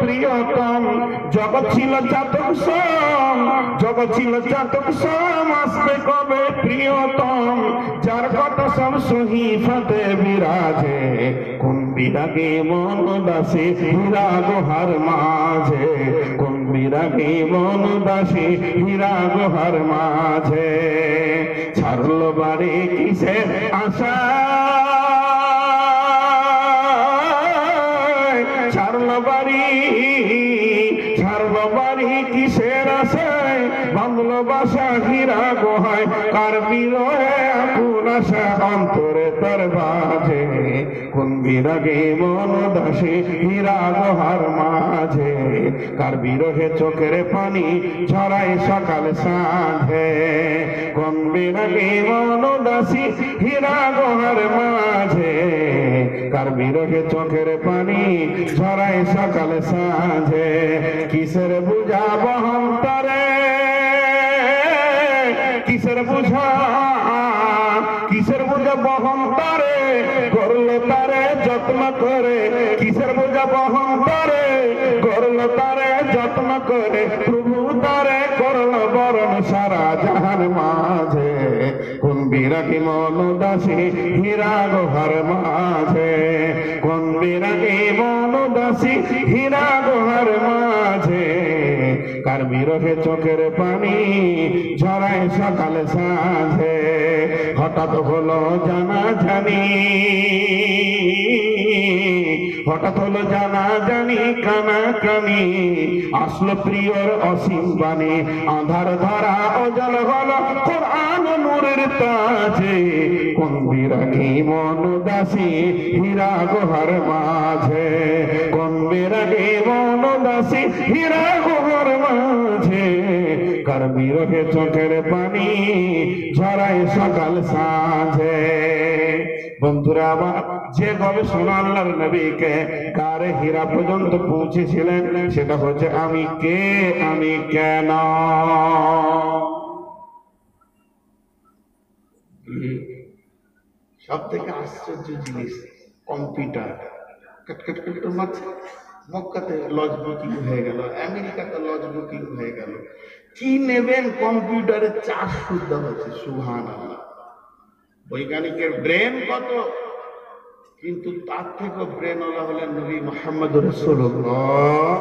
প্রিয়তম। জগৎ ছিল চাতক সম, জগৎ ছিল চাতক সম, আসবে কবে প্রিয়তম? যার কথা সব সহিফাতে বিরাজে, কোন বিরাগে মন দাসে হীরা গোহার মাঝে। কোন বিরাগে মন দাসে হীরা গোহার মাঝে। ছাড়ল বাড়ি কিসের আশা? অন্তরে তার বাজে, কোন বিরাগে মন দাসে হীরা গোহার মাঝে। কার বিরহে চোখের পানি ছড়ায় সকাল সাঁঝে, কোন বিরাগে মন দাসী হীরা গোহার মাঝে। কার বিরহে চোখের পানি ঝরায় সকাল সাঁঝে, কিসের বুঝা বিরাগী মন দাসী হীরা গোহার মাঝে। কোন বিরাটি মন দাসী হীরা গোহার মাঝে। কার বিরহে চোখের পানি ঝরায় সকালে সাঁঝে। হঠাৎ হলো জানা জানি হঠাৎ হলো জানা জানি কানা কানি আসলো প্রিয়র অসীম বাণী। আধার ধরা অজল হলো কোরআন নূরের তাজে। কোন বিরাগী মন দাসী হীরা গোহার মাঝে। কোন বিরাগী মন দাসী হীরা গোহার মাঝে। কার বিরহে চোখের পানি, ঝরায় সকাল সাঁঝে। বন্ধুরা, আবার যে গবেষণা আল্লাহর নবীকে কারে হীরা পর্যন্ত পৌঁছেছিলেন, সেটা হচ্ছে, আমি কে? আমি কেন? সব থেকে আশ্চর্য জিনিস, কম্পিউটার। মারছে মক্কাতে লজ বুকিং হয়ে গেল, আমেরিকাতে লজ বুকিং হয়ে গেল। কি নেবেন? কম্পিউটারে চাষ শুদ্ধ হচ্ছে সুহান আল্লাহ বৈজ্ঞানিকের ব্রেন কত? কিন্তু তার ব্রেন ওলা হলেন নবী মোহাম্মদ রসুল্লাহ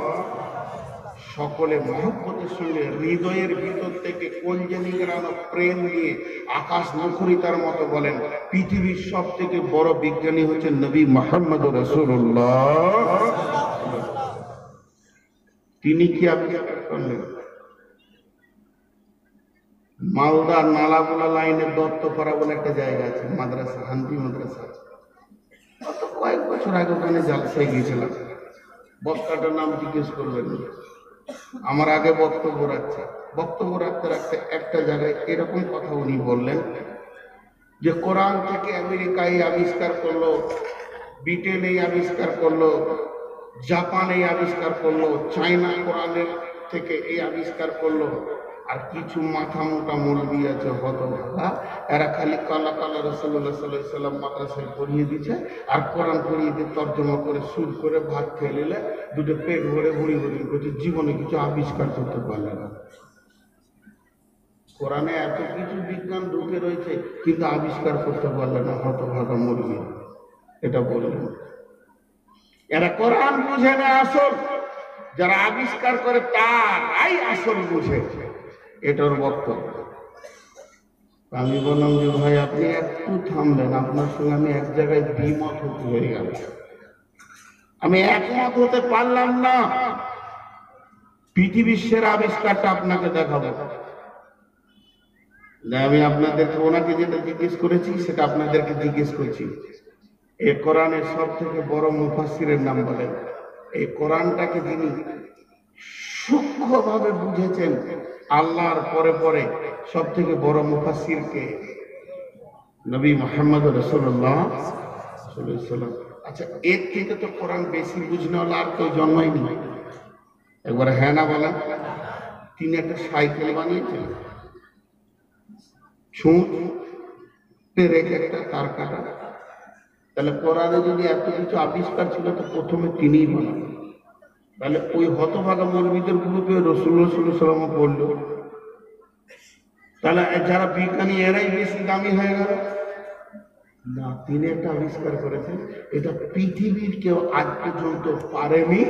সকলে মহব্বতের সঙ্গে হৃদয়ের ভিতর থেকে কলজে নিগড়ানো প্রেম নিয়ে আকাশ মুখরিতার মতো বলেন, পৃথিবীর সব থেকে বড় বিজ্ঞানী হচ্ছেন নবী মোহাম্মদ রসুল্লাহ তিনি কি আবিষ্কার করলেন? মালদা নালাগোলা লাইনে দত্তপাড়া বলে একটা জায়গা আছে, মাদ্রাসা হান্দি মাদ্রাসা। গত কয়েক বছর আগে ওখানে জালসায় গিয়েছিলাম। বক্তাটার নাম জিজ্ঞেস করবেন আমার আগে বক্তব্য রাখছে। বক্তব্য রাখতে রাখতে একটা জায়গায় এরকম কথা উনি বললেন যে, কোরআন থেকে আমেরিকায় আবিষ্কার করল ব্রিটেনে আবিষ্কার করল জাপানে আবিষ্কার করল, চায়না কোরআনের থেকে এই আবিষ্কার করল। আর কিছু মাথা মোটা মুরগি আছে হতভাগা। এরা খালি কালা কালা রসল্লা সাল্লাহ সাল্লাম মাদ্রাসায় পড়িয়ে দিচ্ছে আর কোরআন পড়িয়ে দিয়ে তর্জমা করে, সুর করে, ভাত খেয়ে নিলে দুটো পেট ভরে বুড়ি বুড়ি করছে, জীবনে কিছু আবিষ্কার করতে পারলে না। কোরআনে এত কিছু বিজ্ঞান ঢুকে রয়েছে, কিন্তু আবিষ্কার করতে পারলে না হতভাগা মুরগি। এটা বললেন এরা কোরআন বুঝে না আসল। যারা আবিষ্কার করে তারাই আসল বুঝে। এটার বক্তব্য। আমি বললাম যে, ভাই, আপনি একটু থামলেন আপনার সঙ্গে আমি এক জায়গায় দ্বিমত হতে হয়ে গেল। আমি একমত হতে পারলাম না। পৃথিবীর সেরা আবিষ্কারটা আপনাকে দেখাবো। আমি আপনাদেরকে ওনাকে যেটা জিজ্ঞেস করেছি, সেটা আপনাদেরকে জিজ্ঞেস করছি। এই কোরআনের সব থেকে বড় মুফাসিরের নাম বলেন। এই কোরআনটাকে যিনি সূক্ষ্মভাবে বুঝেছেন আল্লাহর পরে পরে সব থেকে বড় মুফাসিরকে নবী মোহাম্মদ রসুল্লাহ সাল্লাম আচ্ছা এর থেকে তো কোরআন বেশি বুঝনে হলে আর কেউ জন্মায়নি। একবার হ্যাঁ না বলেন। তিনি একটা সাইকেল বানিয়েছেন। ছুঁচ রেখে একটা তার কাটা তাহলে কোরআনে যদি এত কিছু আবিষ্কার ছিল, তো প্রথমে তিনিই বানান তাহলে ওই হতভাগা মৌলবীদের গ্রুপে রসুল রসুল সালামও পড়ল তাহলে যারা বিজ্ঞানী, এরাই বেশি দামি হয়ে গেল। না, তিনি একটা আবিষ্কার করেছেন, এটা পৃথিবীর কেউ আজ পর্যন্ত পারেনি,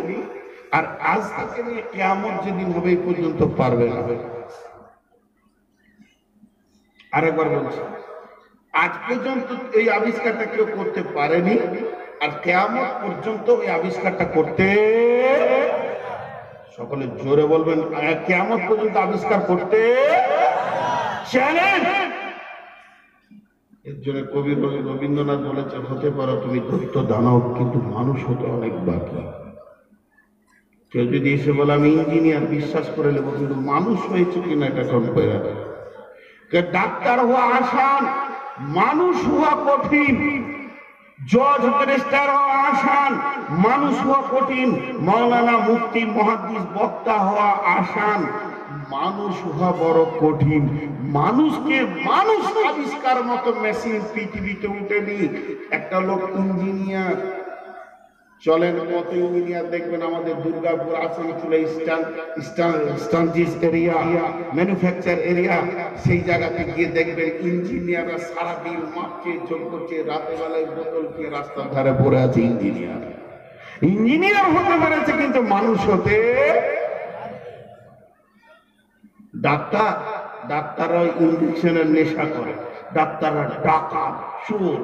আর আজ থেকে নিয়ে কেমন যেদিন হবে এই পর্যন্ত পারবে না। আরেকবার বলছি, আজ পর্যন্ত এই আবিষ্কারটা কেউ করতে পারেনি, আর কেমন পর্যন্ত এই আবিষ্কারটা করতে সকলে জোরে বলবেন কেমন পর্যন্ত আবিষ্কার করতে? এর জন্য কবি রবি, রবীন্দ্রনাথ বলেছে হতে পারো তুমি দৈত্য দানব, কিন্তু মানুষ হতে অনেক বাকি। কেউ যদি এসে বলে, আমি ইঞ্জিনিয়ার, বিশ্বাস করে নেব, কিন্তু মানুষ হয়েছে কিনা এটা কম্পেয়ার ডাক্তার হওয়া আসান মানুষ হওয়া কঠিন। জজ ব্যারিস্টার হওয়া আসান, মানুষ হওয়া কঠিন। মৌলানা মুফতি মহাদিস বক্তা হওয়া আসান, মানুষ হওয়া বড় কঠিন। মানুষকে মানুষ আবিষ্কার মতো মেশিন পৃথিবীতে উঠেনি। একটা লোক ইঞ্জিনিয়ার চলেন কত ইঞ্জিনিয়ার দেখবেন আমাদের দুর্গাপুর আসানসোলে স্টানজিস এরিয়া, ম্যানুফ্যাকচার এরিয়া। সেই জায়গাতে গিয়ে দেখবেন ইঞ্জিনিয়াররা সারাদিন মাপছে চল করছে রাতে বেলায় বোতল খেয়ে রাস্তার ধারে পড়ে আছে ইঞ্জিনিয়ার। ইঞ্জিনিয়ার হতে পেরেছে কিন্তু মানুষ হতে ডাক্তার ডাক্তাররা ইঞ্জেকশনের নেশা করে। ডাক্তাররা ডাকাত, চোর।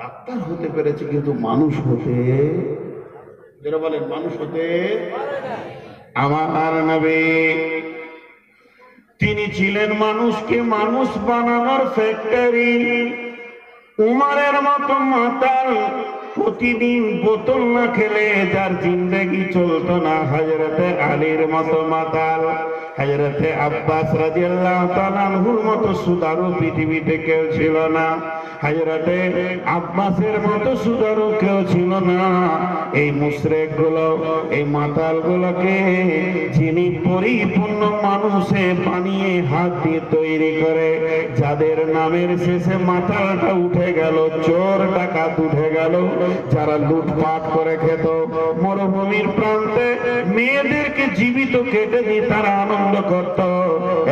ডাক্তার হতে পেরেছে, কিন্তু মানুষ হতে যারা বলেন, মানুষ হতে আমার নবী। তিনি ছিলেন মানুষকে মানুষ বানানোর ফ্যাক্টরি উমারের মতো মাতাল প্রতিদিন বোতল না খেলে যার জিন্দগি চলতো না হাজরতে আলীর মতো মাতাল। হাজরতে আব্বাস রাজিয়াল্লাহ মতো সুদারু পৃথিবীতে কেউ ছিল না। হাজরতে আব্বাসের মতো সুদারু কেউ ছিল না। এই মুশরেকগুলো এই মাতাল গুলোকে যিনি পরিপূর্ণ মানুষে বানিয়ে হাত দিয়ে তৈরি করে, যাদের নামের শেষে মাতালটা উঠে গেল, চোর ডাকাত উঠে গেল, যারা লুটপাট করে খেত, মরুভূমির প্রান্তে মেয়েদেরকে জীবিত কেটে দিয়ে তারা আনন্দ করত।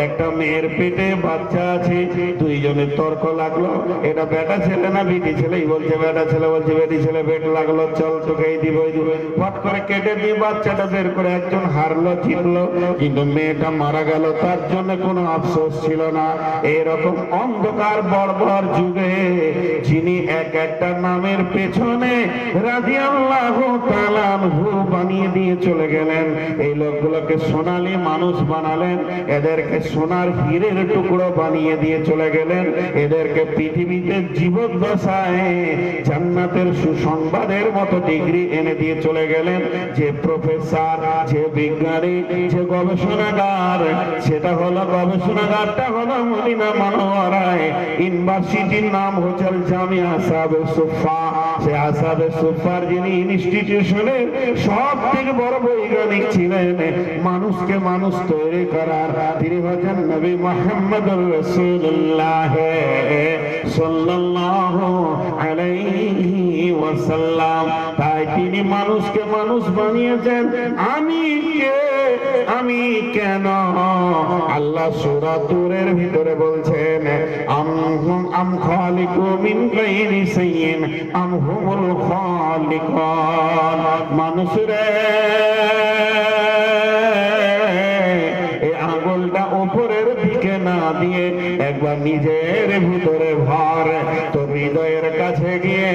একটা মেয়ের পেটে বাচ্চা আছে দুইজনের তর্ক লাগল। এটা বেটা ছেলে না বিটি ছেলেই বলছে, বেটা ছেলে, বলছে, বেটি ছেলে, পেট লাগল, চল তোকে দিব ফট করে কেটে দিয়ে বাচ্চাটা বের করে একজন হারলো, জিতলো। কিন্তু মেয়েটা মারা গেল, তার জন্য কোনো আফসোস ছিল না। এরকম অন্ধকার বর্বর যুগে যিনি এক একটা নামের পেছনে রাদিয়াল্লাহু তাআলা আনহু বানিয়ে দিয়ে চলে গেলেন। এই লোকগুলোকে সোনালী মানুষ বানালেন, এদেরকে সোনার হীরের টুকরো বানিয়ে দিয়ে চলে গেলেন, এদেরকে পৃথিবীতে জীবদ্দশায় জান্নাতের সুসংবাদের মতো ডিগ্রি এনে দিয়ে চলে গেলেন, যে প্রফেসর, যে বিজ্ঞানী, যে গবেষণাগার, সেটা হলো গবেষণাগারটা হলো মদিনা মানোয়ারায়, ইউনিভার্সিটির নাম হচ্ছে জামিয়া আসাবে সুফা সে আসাবে সুফার যিনি ইনস্টিটিউশনের সব থেকে বড় বৈজ্ঞানিক ছিলেন মানুষকে মানুষ তৈরি করার তিনি হচ্ছেন নবী মোহাম্মদ রসুল্লাহ সাল্লাল্লাহু আলাইহি ওয়াসাল্লাম তাই তিনি মানুষকে মানুষ বানিয়েছেন আমি কে আমি কেন? আল্লাহ সূরা তুরের ভিতরে বলছেন, আম আম খালিকু গায়রি সাইয়্যিন, আম হুমুল মানুষ রে দিকে না দিয়ে একবার নিজের ভিতরে ভর, তোর হৃদয়ের কাছে গিয়ে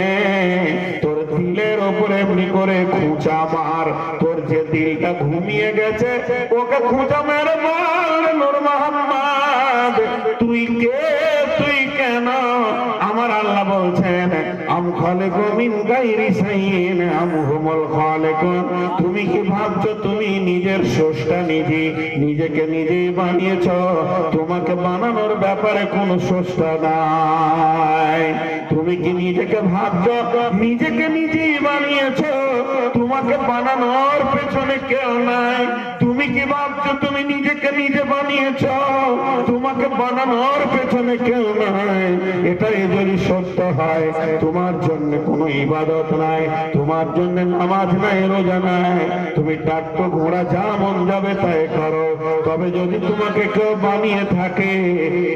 এমনি করে খুঁচা মার। তোর যে দিলটা ঘুমিয়ে গেছে, ওকে খুঁচা মেরে, মার মোহাম্মদ। তুই কে, তুই কেন? আমার আল্লাহ বলছেন, আম খালিকু মিন গায়রি সাইয়্যিন আম হুমুল খালিকুন। তুমি কি ভাবছ, তুমি নিজের স্রষ্টা নিজে, নিজেকে নিজেই বানিয়েছ? তোমাকে বানানোর ব্যাপারে কোনো স্রষ্টা নাই। তুমি কি নিজেকে ভাবছ, নিজেকে নিজেই বানিয়েছ? তোমাকে বানানোর পেছনে কেউ নাই। তুমি কি ভাবছ? তুমি নিজেকে নিজে বানিয়েছ। তোমাকে বানানোর পেছনে কেউ নাই। এটাই যদি সত্য হয়, তোমার জন্য কোনো ইবাদত নাই, তোমার জন্য নামাজ নাই, রোজা নাই। তুমি ডাক্তার ঘোড়া যা মন যাবে তাই করো। তবে যদি তোমাকে কেউ বানিয়ে থাকে,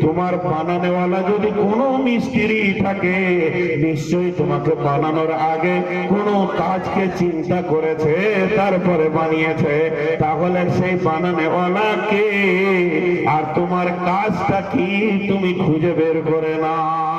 তোমার বানানেওয়ালা যদি কোনো মিস্ত্রি থাকে, নিশ্চয়ই তোমাকে বানানোর আগে কোনো কাজকে চিন্তা করেছে, তারপরে বানিয়েছে। তাহলে সেই বানানেওয়ালা কে? আর তোমার কাজটা কি? তুমি খুঁজে বের করে না